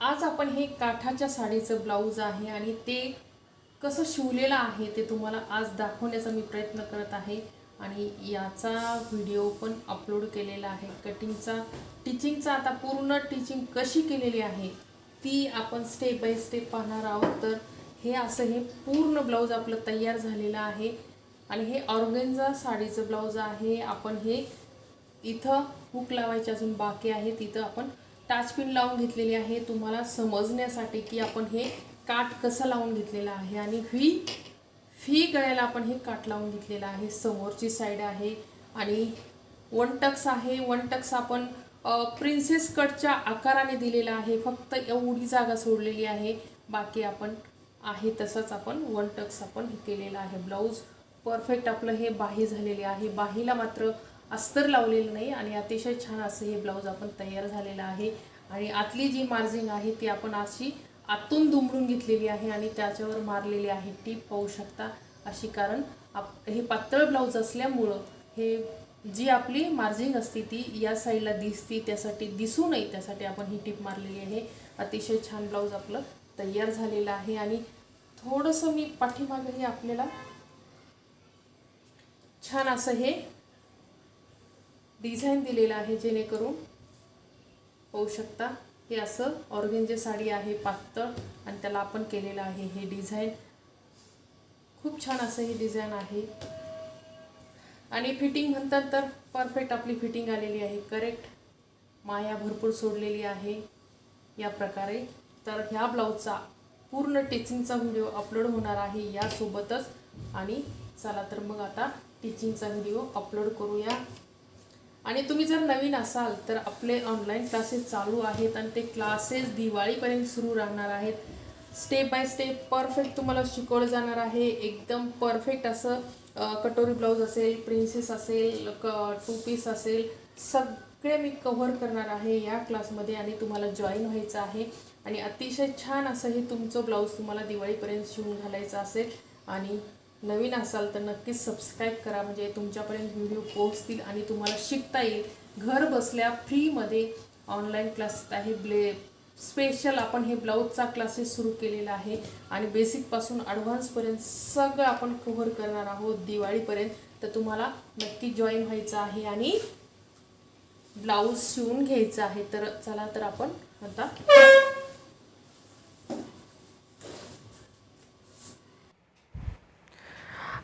आज आपण हे काठाच्या साडीचं ब्लाऊज आहे आणि ते कसं शिवलेलं आहे ते तुम्हाला आज दाखवण्याचा मी प्रयत्न करत आहे. आणि याचा व्हिडिओ पण अपलोड केलेला आहे. कटिंगचा टिचिंगचा आता पूर्ण टिचिंग कशी केलेली आहे ती आपण स्टेप बाय स्टेप पाहणार आहोत. तर हे असं हे पूर्ण ब्लाऊज आपलं तयार झालेलं आहे. आणि हे ऑर्गेन्झा साडीचं ब्लाऊज आहे. आपण हे इथं हुक लावायचे अजून बाकी आहे तिथं आपण टाचपिन लावून घेतलेली आहे. तुम्हाला समजण्यासाठी की आपण हे काठ कसं लावून घेतलेलं आहे आणि व्ही फी गळ्याला आपण हे काठ लावून घेतलेलं आहे. समोरची साईड आहे आणि वन टक्स आहे. वन टक्स आपण प्रिन्सेस कटच्या आकाराने दिलेला आहे. फक्त एवढी जागा सोडलेली आहे. बाकी आपण आहे तसंच आपण वन टक्स आपण हे केलेलं आहे. ब्लाऊज परफेक्ट आपलं हे बाही झालेले आहे. बाहीला मात्र अस्तर लावलेलं नाही आणि अतिशय छान असं हे ब्लाऊज आपण तयार झालेलं आहे. आणि आतली जी मार्जिंग आहे ती आपण अशी आतून दुमडून घेतलेली आहे आणि त्याच्यावर मारलेली आहे. टीप पाहू शकता अशी कारण आप हे पातळ ब्लाऊज असल्यामुळं हे जी आपली मार्जिंग असते ती या साईडला दिसते त्यासाठी दिसू नये त्यासाठी आपण ही टीप मारलेली आहे. अतिशय छान ब्लाऊज आपलं तयार झालेलं आहे आणि थोडंसं मी पाठीमागं हे आपल्याला छान असं हे डिझाईन दिलेलं आहे जेणेकरून पाहू शकता. हे असं ऑर्गेंजे साडी आहे पातळ आणि त्याला आपण केलेलं आहे हे डिझाईन. खूप छान असं हे डिझाईन आहे. आणि फिटिंग म्हणतात तर परफेक्ट आपली फिटिंग आलेली आहे. करेक्ट. माया भरपूर सोडलेली आहे या प्रकारे. तर ह्या ब्लाऊजचा पूर्ण टिचिंगचा व्हिडिओ अपलोड होणार आहे यासोबतच. आणि चला तर मग आता टिचिंगचा व्हिडिओ अपलोड करूया. आणि तुम्ही जर नवीन असाल तर आपले ऑनलाईन क्लासेस चालू आहेत आणि ते क्लासेस दिवाळीपर्यंत सुरू राहणार आहेत. स्टेप बाय स्टेप परफेक्ट तुम्हाला शिकवलं जाणार आहे. एकदम परफेक्ट असं कटोरी ब्लाऊज असेल प्रिन्सेस असेल क टू पीस असेल सगळे मी कव्हर करणार आहे या क्लासमध्ये आणि तुम्हाला जॉईन व्हायचं आहे. आणि अतिशय छान असं हे तुमचं ब्लाऊज तुम्हाला दिवाळीपर्यंत शिवून घालायचं असेल आणि नवीन असाल तर नक्कीच सबस्क्राईब करा. म्हणजे तुमच्यापर्यंत व्हिडिओ पोहोचतील आणि तुम्हाला शिकता येईल. घर बसल्या फ्रीमध्ये ऑनलाईन क्लास आहे ब्ले स्पेशल आपण हे ब्लाऊजचा क्लासेस सुरू केलेला आहे. आणि बेसिकपासून ॲडव्हान्सपर्यंत सगळं आपण कव्हर करणार आहोत दिवाळीपर्यंत. तर तुम्हाला नक्की जॉईन व्हायचं आहे आणि ब्लाऊज शिवून घ्यायचं आहे. तर चला तर आपण आता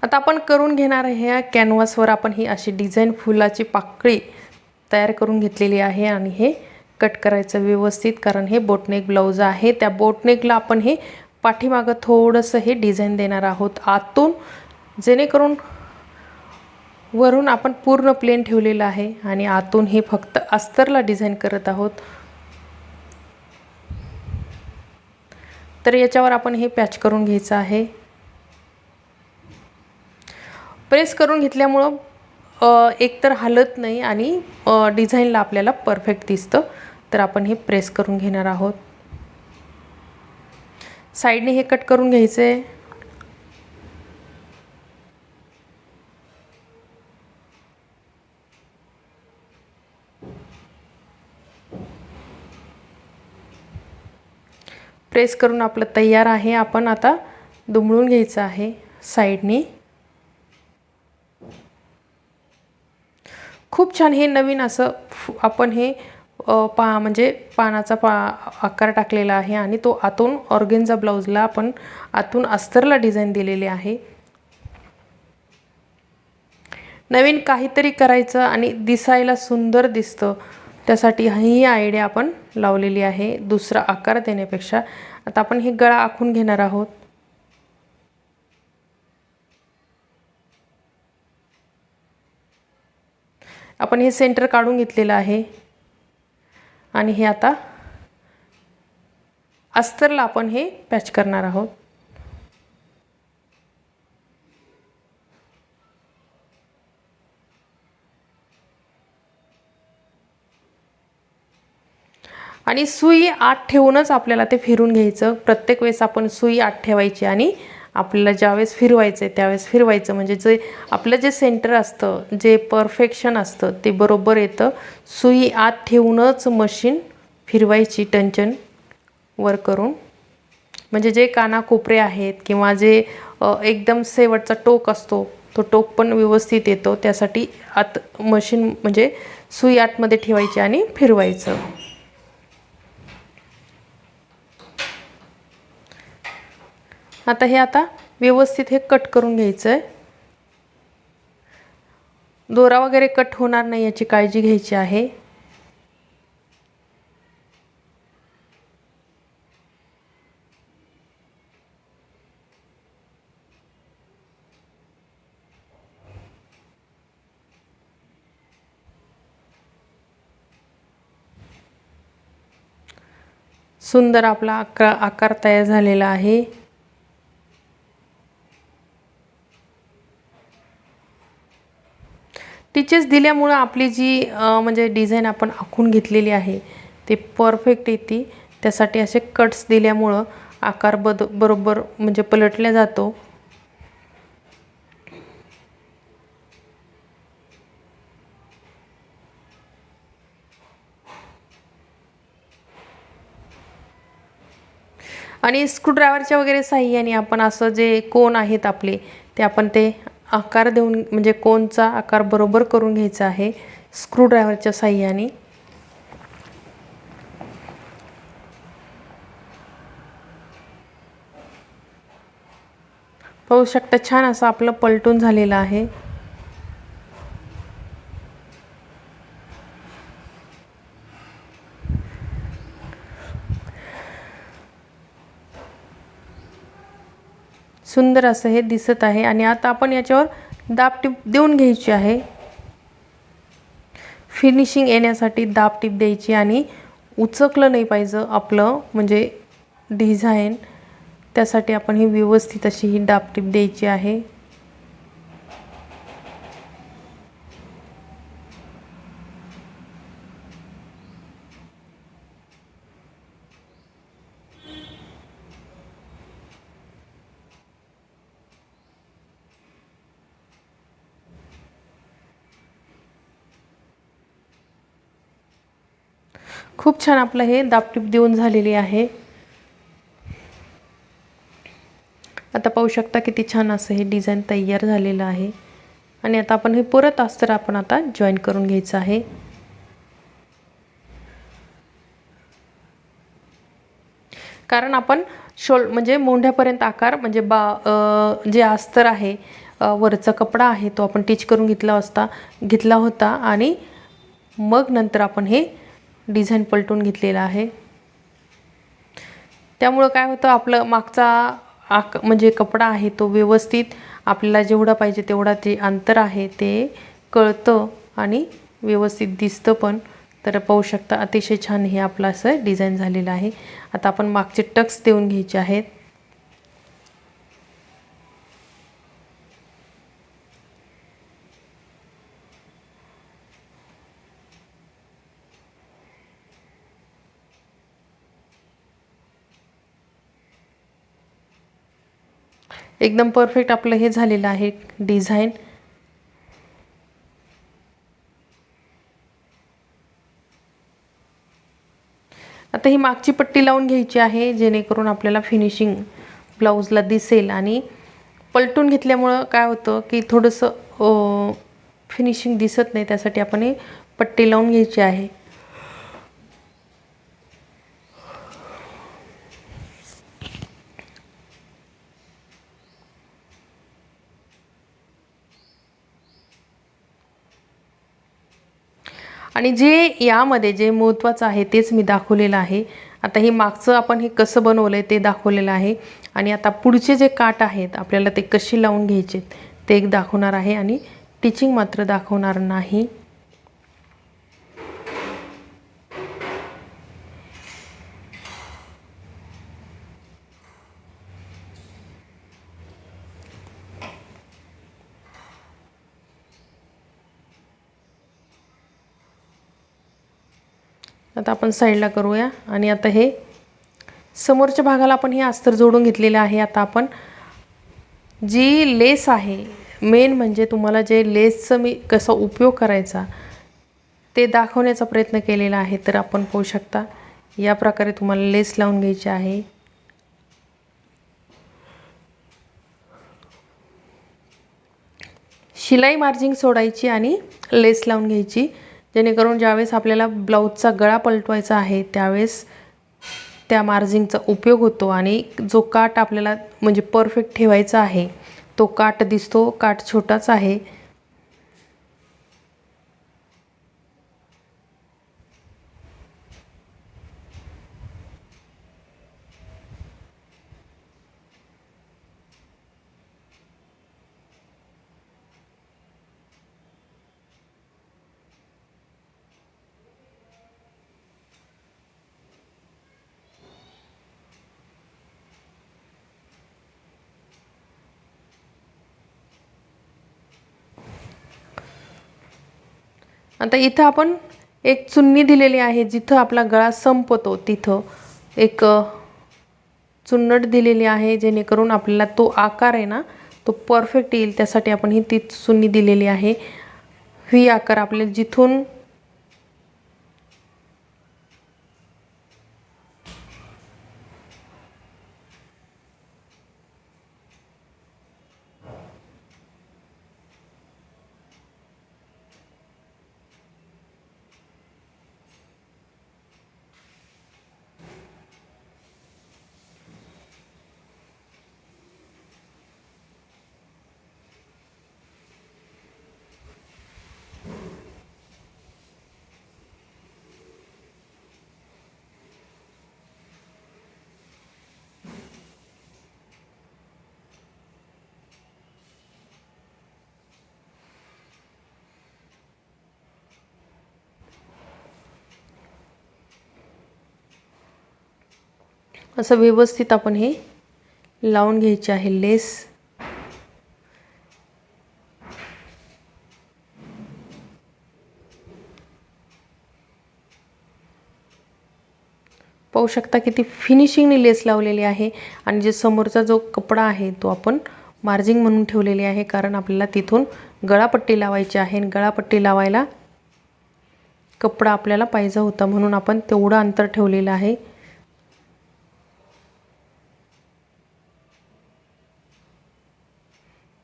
आता आपण करून घेणार आहे ह्या कॅनव्हासवर आपण ही अशी डिझाईन फुलाची पाकळी तयार करून घेतलेली आहे आणि हे कट करायचं व्यवस्थित कारण हे बोटनेक ब्लाऊज आहे. त्या बोटनेकला आपण हे पाठीमागं थोडंसं हे डिझाईन देणार आहोत. आतून जेणेकरून वरून आपण पूर्ण प्लेन ठेवलेलं आहे आणि आतून हे फक्त अस्तरला डिझाईन करत आहोत. तर याच्यावर आपण हे पॅच करून घ्यायचं आहे. प्रेस करून घेतल्यामुळं एकतर हलत नाही आणि डिझाईनला आपल्याला परफेक्ट दिसतं. तर आपण हे प्रेस करून घेणार आहोत. साईडने हे कट करून घ्यायचं आहे प्रेस करून आपलं तयार आहे. आपण आता दुमळून घ्यायचं आहे. साईडने खूप छान हे नवीन असं फु- आपण हे पा म्हणजे पानाचा पा आकार टाकलेला आहे आणि तो आतून ऑर्गेनचा ब्लाऊजला आपण आतून अस्तरला डिझाईन दिलेली आहे. नवीन काहीतरी करायचं आणि दिसायला सुंदर दिसतं त्यासाठी ही आयडिया आपण लावलेली आहे दुसरा आकार देण्यापेक्षा. आता आपण हे गळा आखून घेणार आहोत. आपण हे सेंटर काढून घेतलेलं आहे. आणि हे आता अस्तरला आपण हे पॅच करणार आहोत. आणि सुई आत ठेवूनच आपल्याला ते फिरून घ्यायचं. प्रत्येक वेळेस आपण सुई आत ठेवायची आणि आपल्याला ज्यावेळेस फिरवायचं आहे त्यावेळेस फिरवायचं. म्हणजे जे आपलं जे सेंटर असतं जे परफेक्शन असतं ते बरोबर येतं. सुई आत ठेवूनच मशीन फिरवायची टंचन वर करून. म्हणजे जे कानाकोपरे आहेत किंवा जे एकदम शेवटचा टोक असतो तो टोक पण व्यवस्थित येतो. त्यासाठी आत मशीन म्हणजे सुई आतमध्ये ठेवायची आणि फिरवायचं. आता हे आता व्यवस्थित हे कट करून घ्यायचं आहे दोरा वगैरे कट होणार नाही याची काळजी घ्यायची आहे. सुंदर आपला आकार आकार तयार झालेला आहे. टिचेस दिल्यामुळं आपली जी म्हणजे डिझाईन आपण आखून घेतलेली आहे ते परफेक्ट येते त्यासाठी असे कट्स दिल्यामुळं आकार बद बरोबर म्हणजे पलटला जातो. आणि स्क्रूड्रायव्हरच्या वगैरे साह्याने आपण असं जे कोण आहेत आपले ते आपण ते आकार देऊन म्हणजे कोनचा आकार बरोबर करून घ्यायचा आहे स्क्रूड्रायव्हरच्या साह्याने. पाहू शकता छान असं आपलं पलटून झालेलं आहे. सुंदर असं हे दिसत आहे. आणि आता आपण याच्यावर दाबटीप देऊन घ्यायची आहे. फिनिशिंग येण्यासाठी दाबटीप द्यायची आणि उचकलं नाही पाहिजे आपलं म्हणजे डिझाईन त्यासाठी आपण ही व्यवस्थित अशी ही दाबटीप द्यायची आहे. खूप छान आपलं हे दापटीप देऊन झालेली आहे. आता पाहू शकता किती छान असं हे डिझाईन तयार झालेलं आहे. आणि आता आपण हे परत अस्तर आपण आता जॉईन करून घ्यायचं आहे. कारण आपण शोल म्हणजे मोंढ्यापर्यंत आकार म्हणजे बा जे अस्तर आहे वरचा कपडा आहे तो आपण टीच करून घेतला असता घेतला होता आणि मग नंतर आपण हे डिझाईन पलटून घेतलेला आहे. त्यामुळं काय होतं आपलं मागचा आक म्हणजे कपडा आहे तो व्यवस्थित आपल्याला जेवढा पाहिजे तेवढा ते अंतर आहे ते कळतं आणि व्यवस्थित दिसतं पण. तर पाहू शकता अतिशय छान हे आपलं असं डिझाईन झालेलं आहे. आता आपण मागचे टक्स देऊन घ्यायचे आहेत. एकदम परफेक्ट आपलं हे झालेलं आहे डिझाईन. आता ही मागची पट्टी लावून घ्यायची आहे जेणेकरून आपल्याला फिनिशिंग ब्लाऊजला दिसेल. आणि पलटून घेतल्यामुळं काय होतं की थोडंसं फिनिशिंग दिसत नाही त्यासाठी आपण हे पट्टी लावून घ्यायची आहे. आणि जे यामध्ये जे महत्त्वाचं आहे तेच मी दाखवलेलं आहे. आता हे मागचं आपण हे कसं बनवलं आहे ते दाखवलेलं आहे. आणि आता पुढचे जे काट आहेत आपल्याला ते कशी लावून घ्यायचे ते एक दाखवणार आहे आणि टिचिंग मात्र दाखवणार नाही. आता आपण साईडला करूया. आणि आता हे समोरच्या भागाला आपण हे अस्तर जोडून घेतलेलं आहे. आता आपण जी लेस आहे मेन म्हणजे तुम्हाला जे लेसचं मी कसा उपयोग करायचा ते दाखवण्याचा प्रयत्न केलेला आहे तर आपण पाहू शकता. या प्रकारे तुम्हाला लेस लावून घ्यायची आहे. शिलाई मार्जिंग सोडायची आणि लेस लावून घ्यायची. जेणेकरून ज्यावेळेस आपल्याला ब्लाऊजचा गळा पलटवायचा आहे त्यावेळेस त्या मार्जिंगचा उपयोग होतो आणि जो काट आपल्याला म्हणजे परफेक्ट ठेवायचा आहे तो काट दिसतो काट छोटाच आहे आता इथं आपण एक चुन्नी दिलेली आहे जिथं आपला गळा संपतो तिथं एक चुन्नट दिलेली आहे जेणेकरून आपल्याला तो आकार आहे ना तो परफेक्ट येईल. त्यासाठी आपण ही ती चुन्नी दिलेली आहे. ही आकार आपल्याला जिथून असं व्यवस्थित आपण हे लावून घ्यायचे आहे लेस. पाहू शकता किती फिनिशिंगने लेस लावलेली आहे आणि जे समोरचा जो कपडा आहे तो आपण मार्जिंग म्हणून ठेवलेली आहे कारण आपल्याला तिथून गळापट्टी लावायची आहे आणि गळापट्टी लावायला कपडा आपल्याला पाहिजे होता म्हणून आपण तेवढं अंतर ठेवलेलं आहे.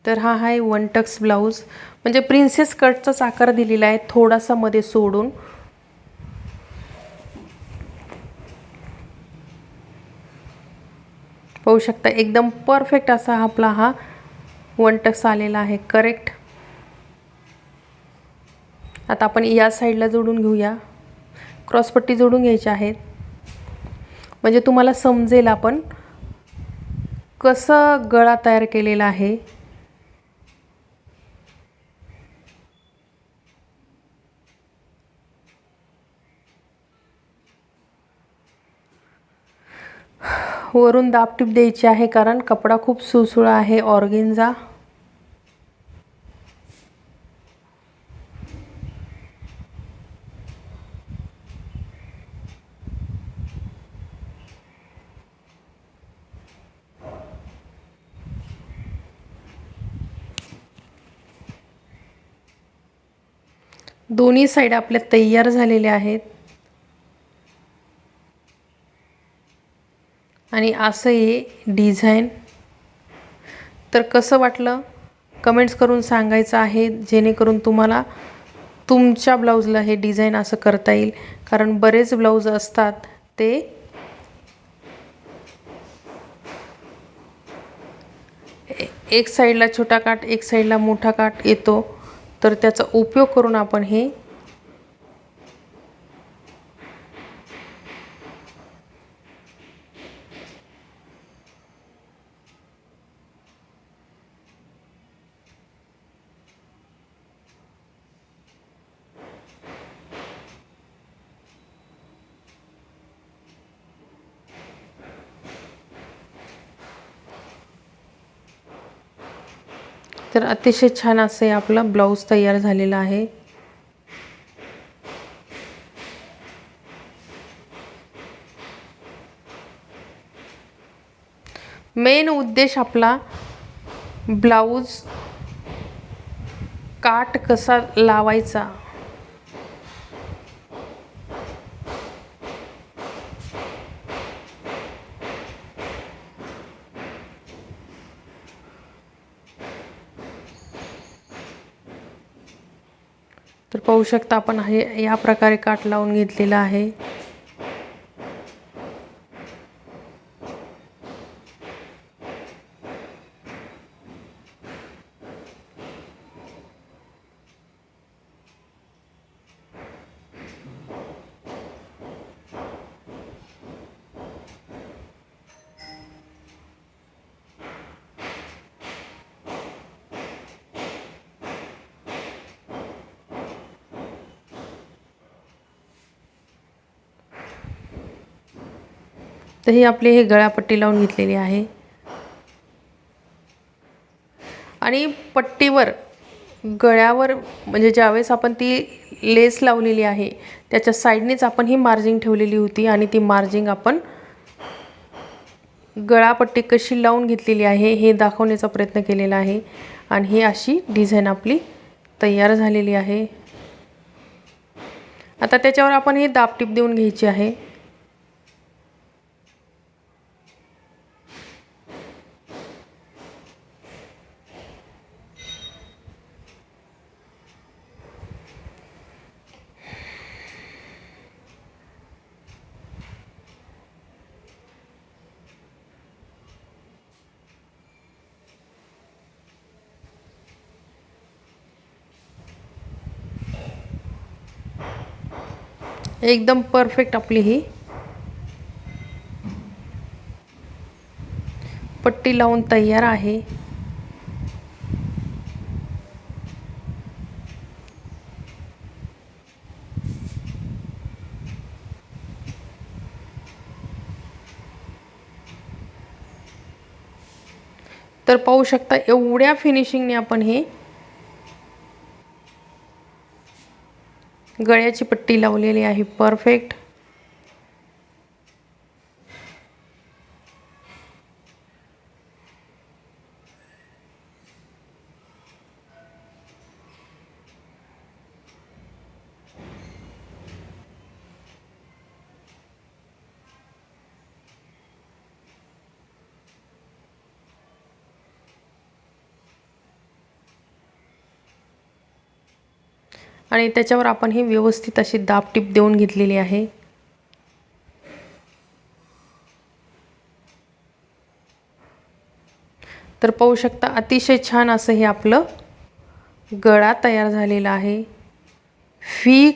तर हा आहे वन टक्स ब्लाऊज म्हणजे प्रिन्सेस कटचाच आकार दिलेला आहे थोडासा मध्ये सोडून. पाहू शकता एकदम परफेक्ट असा आपला हा वन टक्स आलेला आहे करेक्ट आता आपण या साईडला जोडून घेऊया. क्रॉसपट्टी जोडून घ्यायच्या आहेत. म्हणजे तुम्हाला समजेल आपण कसं गळा तयार केलेला आहे. वरून दाबटीप द्यायची आहे कारण कपडा खूप सुळसुळा आहे. ऑर्गेन्झा. दोन्ही साईड आपल्या तयार झालेल्या आहेत. आणि असं हे डिझाईन तर कसं वाटलं? कमेंट्स करून सांगायचं आहे जेणेकरून तुम्हाला तुमच्या ब्लाऊजला हे डिझाईन असं करता येईल. कारण बरेच ब्लाऊज असतात ते एक साईडला छोटा काठ एक साईडला मोठा काठ येतो. तर त्याचा उपयोग करून आपण हे तर अतिशय छान असे आपलं ब्लाऊज तयार झालेलं आहे. मेन उद्देश आपला ब्लाऊज काट कसा लावायचा तर पाहू शकता. आपण हे या प्रकारे काट लावून घेतलेला आहे. तर ही आपली हे गळापट्टी लावून घेतलेली आहे. आणि पट्टीवर गळ्यावर म्हणजे ज्यावेळेस आपण ती लेस लावलेली आहे त्याच्या साईडनेच आपण ही मार्जिंग ठेवलेली होती आणि ती मार्जिंग आपण गळापट्टी कशी लावून घेतलेली आहे हे दाखवण्याचा प्रयत्न केलेला आहे. आणि ही अशी डिझाईन आपली तयार झालेली आहे. आता त्याच्यावर आपण ही दापटीप देऊन घ्यायची आहे. एकदम परफेक्ट आपली ही. पट्टी लावून तयार आहे. तर पाहू शकता एवढ्या फिनिशिंगने आपण हे गळ्याची पट्टी लावलेली आहे. परफेक्ट आणि त्याच्यावर आपण ही व्यवस्थित अशी दाबटीप देऊन घेतलेली आहे. तर पाहू शकता अतिशय छान असं हे आपलं गळा तयार झालेला आहे. फी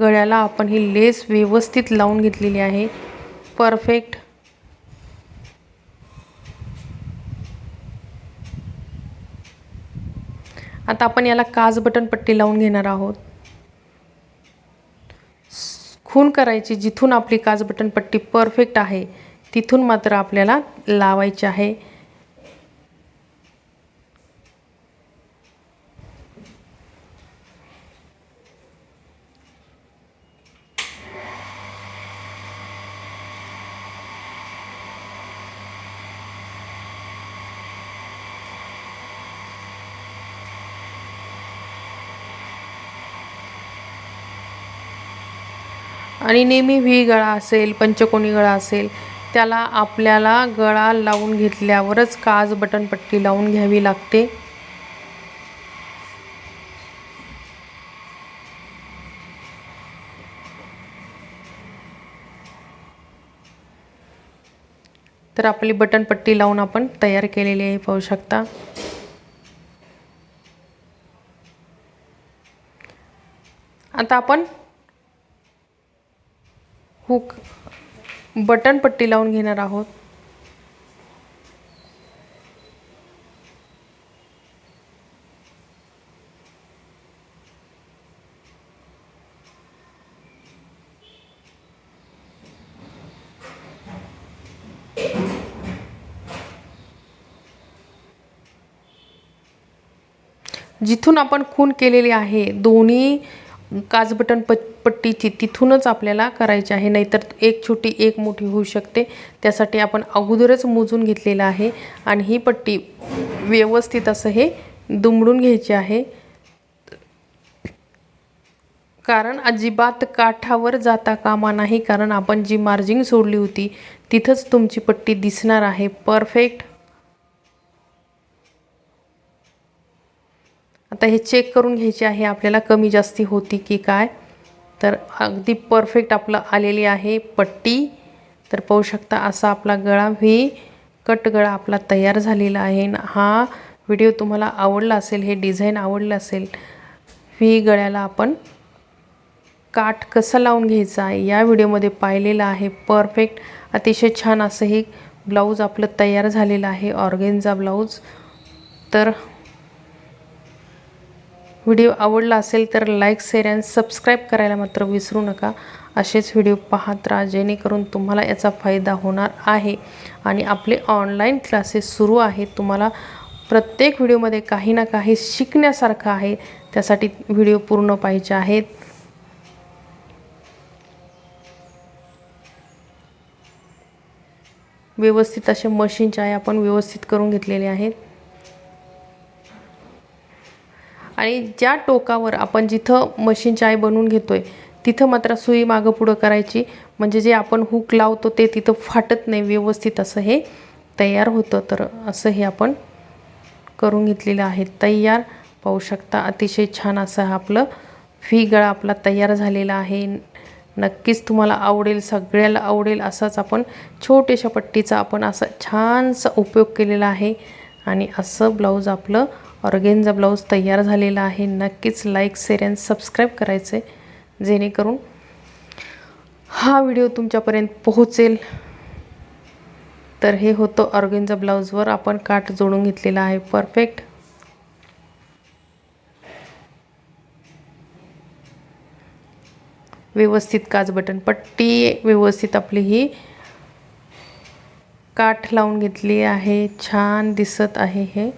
गळ्याला आपण ही लेस व्यवस्थित लावून घेतलेली आहे. परफेक्ट. आता आपण याला काज बटन पट्टी लावून घेणार आहोत. खून करायची जिथून आपली काजबटन पट्टी परफेक्ट आहे तिथून मात्र आपल्याला लावायची आहे. आणि नेहमी व्ही गळा असेल पंचकोनी गळा असेल त्याला आपल्याला गळा लावून घेतल्यावरच काज बटन पट्टी लावून घ्यावी लागते. तर आपली बटन पट्टी लावून आपण तयार केलेली आहे पाहू शकता. आता आपण हुक बटन पट्टी लावून घेणार आहोत. जिथून आपण खून केलेली आहे दोन्ही काजबटन प पट्टीची तिथूनच आपल्याला करायची आहे. नाहीतर एक छोटी एक मोठी होऊ शकते. त्यासाठी आपण अगोदरच मोजून घेतलेलं आहे. आणि ही पट्टी व्यवस्थित असं हे दुमडून घ्यायची आहे. कारण अजिबात काठावर जाता कामा नाही. कारण आपण जी मार्जिंग सोडली होती तिथंच तुमची पट्टी दिसणार आहे. परफेक्ट. आता हे चेक करून घ्यायचे आहे आपल्याला कमी जास्ती होती की काय? तर अगदी परफेक्ट आपलं आलेली आहे पट्टी. तर पाहू शकता असा आपला गळा व्ही कट गळा आपला तयार झालेला आहे. हा व्हिडिओ तुम्हाला आवडला असेल हे डिझाईन आवडलं असेल व्ही गळ्याला आपण काठ कसं लावून घ्यायचं आहे या व्हिडिओमध्ये पाहिलेलं आहे परफेक्ट अतिशय छान असं हे ब्लाऊज आपलं तयार झालेलं आहे ऑर्गेन्झा ब्लाऊज तर व्हिडिओ आवडला असेल तर लाईक शेअर अँड सबस्क्राईब करायला मात्र विसरू नका. असेच व्हिडिओ पाहत राहा जेणेकरून तुम्हाला याचा फायदा होणार आहे. आणि आपले ऑनलाईन क्लासेस सुरू आहेत. तुम्हाला प्रत्येक व्हिडिओमध्ये काही ना काही शिकण्यासारखं आहे. त्यासाठी व्हिडिओ पूर्ण पाहिजे आहेत. व्यवस्थित असे मशीनचे आहे. आपण व्यवस्थित करून घेतलेले आहेत. आणि ज्या टोकावर आपण जिथं मशीन चाय बनवून घेतो आहे तिथं मात्र सुई मागं पुढं करायची. म्हणजे जे आपण हुक लावतो ते तिथं फाटत नाही व्यवस्थित असं हे तयार होतं. तर असं हे आपण करून घेतलेलं आहे. तयार पाहू शकता. अतिशय छान असं हा आपलं फी गळा आपला तयार झालेला आहे. नक्कीच तुम्हाला आवडेल सगळ्याला आवडेल असाच आपण छोट्याशा पट्टीचा आपण असा छानसा उपयोग केलेला आहे. आणि असं ब्लाऊज आपलं ऑर्गेनचा ब्लाऊज तयार झालेला आहे. नक्कीच लाईक शेअर अँड सबस्क्राईब करायचं आहे जेणेकरून हा व्हिडिओ तुमच्यापर्यंत पोहोचेल. तर हे होतं ऑर्गेनचा ब्लाऊजवर आपण काठ जोडून घेतलेला आहे. परफेक्ट व्यवस्थित काच बटन पट्टी व्यवस्थित आपली ही काठ लावून घेतली आहे. छान दिसत आहे हे.